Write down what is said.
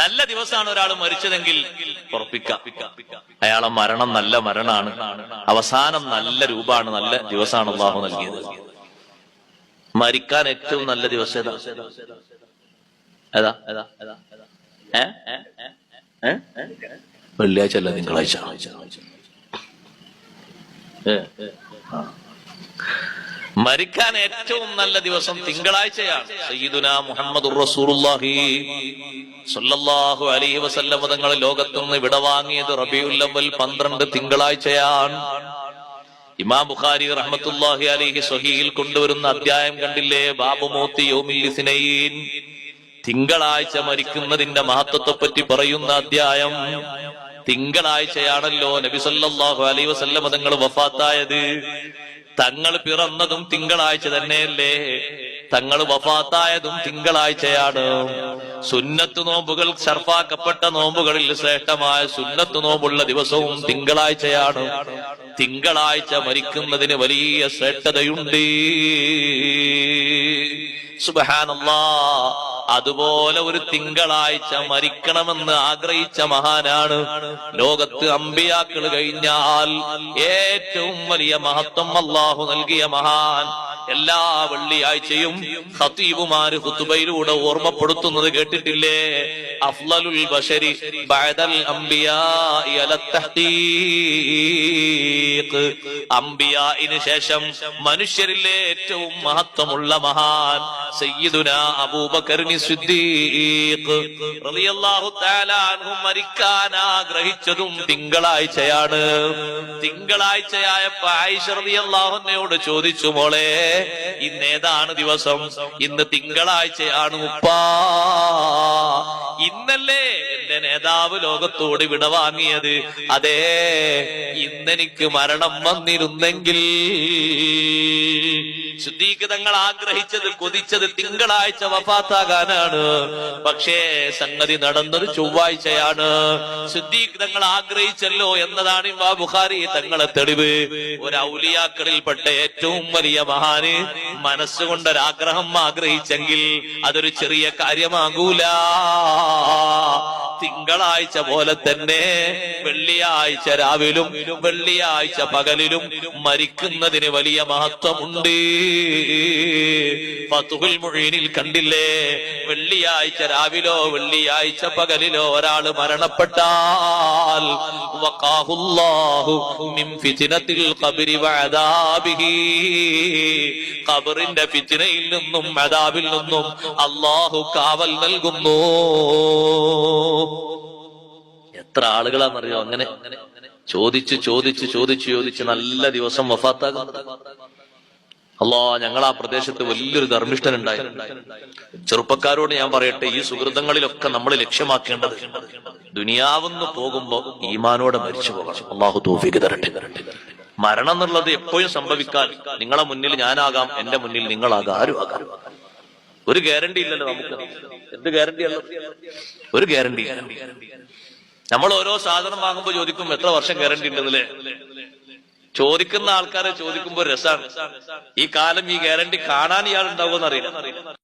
നല്ല ദിവസമാണ് ഒരാൾ മരിച്ചതെങ്കിൽ ഉറപ്പിക്കാം. അയാളെ മരണം നല്ല മരണാണ്. അവസാനം നല്ല രൂപമാണ് നല്ല ദിവസമാണ് അള്ളാഹു നൽകിയത്. മരിക്കാൻ ഏറ്റവും നല്ല ദിവസം ഏതാ? ഏതാ? വെള്ളിയാഴ്ച അല്ല തിങ്കളാഴ്ച. മരിക്കാൻ ഏറ്റവും നല്ല ദിവസം തിങ്കളാഴ്ചയാണ്. മുഹമ്മദ് അലൈഹി ലോകത്തുനിന്ന് വിടവാങ്ങിയത് റബിയുല്ലവൽ പന്ത്രണ്ട് തിങ്കളാഴ്ചയാണ്. ഇമാം ബുഖാരി റഹ്മത്തുള്ളാഹി അലിഹി സ്വഹീഹിൽ കൊണ്ടുവരുന്ന അധ്യായം കണ്ടില്ലേ? ബാബു മോത്തി തിങ്കളാഴ്ച മരിക്കുന്നതിന്റെ മഹത്വത്തെ പറ്റി പറയുന്ന അധ്യായം തിങ്കളാഴ്ചയാണല്ലോ. നബി സല്ലല്ലാഹു അലൈഹി തങ്ങൾ വഫാത്തായത്. തങ്ങൾ പിറന്നതും തിങ്കളാഴ്ച തന്നെയല്ലേ? തങ്ങൾ വഫാത്തായതും തിങ്കളാഴ്ചയാണ്. സുന്നത്ത് നോമ്പുകൾ ഷർഫാക്കപ്പെട്ട നോമ്പുകളിൽ ശ്രേഷ്ഠമായ സുന്നത്ത് നോമ്പുള്ള ദിവസവും തിങ്കളാഴ്ചയാണ്. തിങ്കളാഴ്ച മരിക്കുന്നതിന് വലിയ ശ്രേഷ്ഠതയുണ്ട്. സുബഹാനല്ലാ. അതുപോലെ ഒരു തിങ്കളാഴ്ച മരിക്കണമെന്ന് ആഗ്രഹിച്ച മഹാനാണ്. ലോകത്ത് അമ്പിയാക്കൾ കഴിഞ്ഞാൽ ഏറ്റവും വലിയ മഹത്വം അള്ളാഹു നൽകിയ മഹാൻ. എല്ലാ വെള്ളിയാഴ്ചയും ഹത്തീബുമാര് ഹുത്തുബയിലൂടെ ഓർമ്മപ്പെടുത്തുന്നത് കേട്ടിട്ടില്ലേ? അഫ്ലലുൽ ബഷരി ബഅദൽ അംബിയാ അംബിയായിന് ശേഷം മനുഷ്യരിലെ ഏറ്റവും മഹത്വമുള്ള മഹാൻ സയ്യിദുന അബൂബക്കറിനി സിദ്ദീഖ്. റളിയല്ലാഹു തആല അൻഹു മരിക്കാൻ ആഗ്രഹിച്ചതും തിങ്കളാഴ്ചയാണ്. തിങ്കളാഴ്ചയായപ്പോ ആയിഷ അൻഹയോട് ചോദിച്ചു മോളെ ഇന്ന് ഏതാണ് ദിവസം. ഇന്ന് തിങ്കളാഴ്ചയാണ് ഉപ്പാ ഇന്നല്ലേ എന്റെ നേതാവ് ലോകത്തോട് വിടവാങ്ങിയത് അതെ ഇന്നെനിക്ക് മരണം വന്നിരുന്നെങ്കിൽ ശുദ്ധീകൃതങ്ങൾ ആഗ്രഹിച്ചത് കൊതിച്ചത് തിങ്കളാഴ്ച വഫാത്താകാനാണ്. പക്ഷേ സംഗതി നടന്നത് ചൊവ്വാഴ്ചയാണ്. ശുദ്ധീകൃതങ്ങൾ ആഗ്രഹിച്ചല്ലോ എന്നതാണ് ഇമാ ബുഖാരി തങ്ങളെ തെളിവ്. ഒരു ഔലിയാക്കളിൽപ്പെട്ട ഏറ്റവും വലിയ മഹാന് മനസ്സുകൊണ്ടൊരാഗ്രഹം ആഗ്രഹിച്ചെങ്കിൽ അതൊരു ചെറിയ കാര്യമാകൂല. തിങ്കളാഴ്ച പോലെ തന്നെ വെള്ളിയാഴ്ച രാവിലും വെള്ളിയാഴ്ച പകലിലും മരിക്കുന്നതിന് വലിയ മഹത്വമുണ്ട്. ഫതുഹുൽ മുഴീനിൽ കണ്ടില്ലേ? വെള്ളിയാഴ്ച രാവിലോ വെള്ളിയാഴ്ച പകലിലോ ഒരാൾ മരണപ്പെട്ടാൽ ഖബറിന്റെ ഫിത്നയിൽ നിന്നും അദാബിൽ നിന്നും അള്ളാഹു കാവൽ നൽകുന്നു. എത്ര ആളുകളാണെന്നറിയോ? അങ്ങനെ ചോദിച്ച് ചോദിച്ച് ചോദിച്ച് ചോദിച്ച് നല്ല ദിവസം വഫാത്താകുന്നത്. അല്ലോ ഞങ്ങൾ ആ പ്രദേശത്ത് വലിയൊരു ധർമ്മിഷ്ഠൻ ഉണ്ടായി. ചെറുപ്പക്കാരോട് ഞാൻ പറയട്ടെ ഈ സുഹൃതങ്ങളിലൊക്കെ നമ്മൾ ലക്ഷ്യമാക്കേണ്ടത് ദുനിയാവുന്ന് പോകുമ്പോ ഈമാനോടെ മരിച്ചു പോകണം. അള്ളാഹു തോഫിക്ക് തരട്ടെ. മരണം എന്നുള്ളത് എപ്പോഴും സംഭവിക്കാൻ നിങ്ങളെ മുന്നിൽ ഞാനാകാം എന്റെ മുന്നിൽ നിങ്ങളാകാം ആരും ആകാം. ഒരു ഗ്യാരണ്ടി ഇല്ലല്ലോ നമുക്ക്. എന്ത് ഗ്യാരണ്ടി ഒരു ഗ്യാരണ്ടി നമ്മൾ ഓരോ സാധനം വാങ്ങുമ്പോൾ ചോദിക്കും എത്ര വർഷം ഗ്യാരണ്ടി ഉണ്ടെന്നല്ലേ? ചോദിക്കുന്ന ആൾക്കാരെ ചോദിക്കുമ്പോൾ രസമാണ് ഈ കാലം ഈ ഗ്യാരണ്ടി കാണാൻ ഇയാൾ ഉണ്ടാവുമെന്ന് അറിയില്ല.